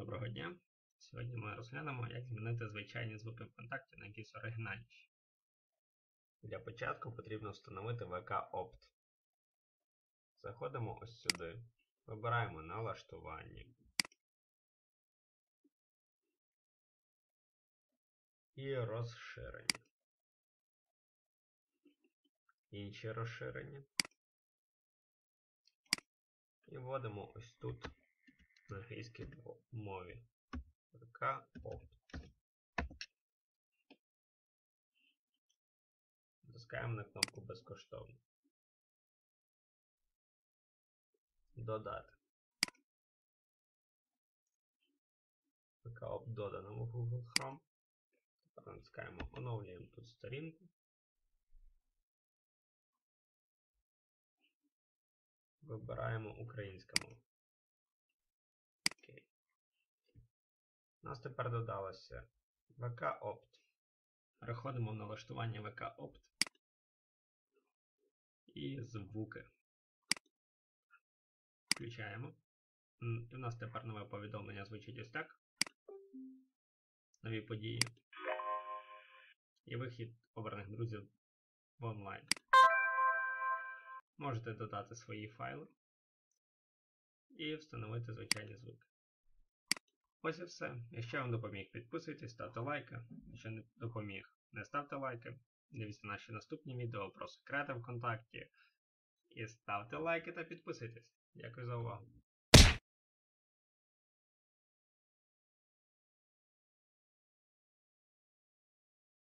Доброго дня! Сьогодні ми розглянемо, як змінити звичайні звуки ВКонтакті на якісь оригінальніші. Для початку потрібно встановити Opt. Заходимо ось сюди, вибираємо налаштування. І розширення. Інші розширення. І вводимо ось тут на англійській мові. VK Opt. Натискаємо на кнопку безкоштовно. Додати. VK Opt додано в Google Chrome. Тепер натискаємо оновлюємо тут сторінку. Вибираємо українська мова. Нас тепер додалося VK Opt. Переходимо в налаштування VK Opt і звуки. Включаємо. І в нас тепер нове повідомлення звучить ось так. Нові події. І вихід обраних друзів в онлайн. Можете додати свої файли і встановити звичайні звуки. Ось і все. Якщо вам допоміг, підписуйтесь, ставте лайки. Якщо не допоміг, не ставте лайки. Дивіться наші наступні відео про секрети ВКонтакті. І ставте лайки та підписуйтесь. Дякую за увагу.